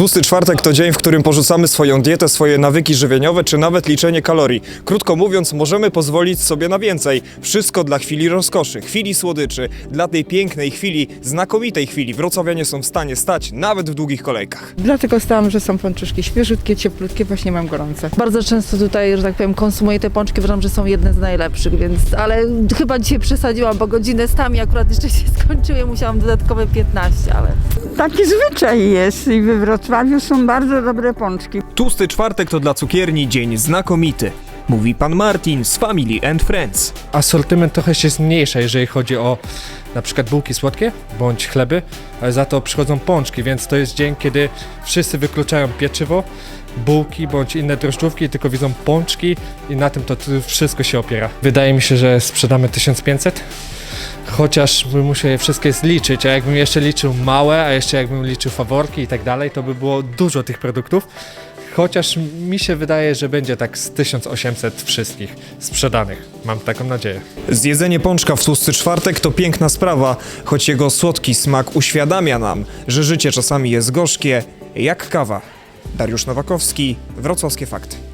Tłusty czwartek to dzień, w którym porzucamy swoją dietę, swoje nawyki żywieniowe, czy nawet liczenie kalorii. Krótko mówiąc, możemy pozwolić sobie na więcej. Wszystko dla chwili rozkoszy, chwili słodyczy, dla tej pięknej chwili, znakomitej chwili. Wrocławianie są w stanie stać nawet w długich kolejkach. Dlatego stałam, że są pączuszki świeżutkie, cieplutkie, właśnie mam gorące. Bardzo często tutaj, że tak powiem, konsumuję te pączki, uważam, że są jedne z najlepszych, więc, ale chyba dzisiaj przesadziłam, bo godzinę z tami akurat jeszcze się skończyły, musiałam dodatkowe 15, ale Taki zwyczaj jest i we Wrocławiu są bardzo dobre pączki. Tłusty czwartek to dla cukierni dzień znakomity. Mówi pan Martin z Family and Friends. asortyment trochę się zmniejsza, jeżeli chodzi o na przykład bułki słodkie bądź chleby, ale za to przychodzą pączki, więc to jest dzień, kiedy wszyscy wykluczają pieczywo, bułki bądź inne drożdżówki, tylko widzą pączki i na tym to wszystko się opiera. Wydaje mi się, że sprzedamy 1500. Chociaż bym musiał je wszystkie zliczyć, a jakbym jeszcze liczył małe, a jeszcze jakbym liczył faworki i tak dalej, to by było dużo tych produktów. Chociaż mi się wydaje, że będzie tak z 1800 wszystkich sprzedanych. Mam taką nadzieję. Zjedzenie pączka w tłusty czwartek to piękna sprawa, choć jego słodki smak uświadamia nam, że życie czasami jest gorzkie jak kawa. Dariusz Nowakowski, Wrocławskie Fakty.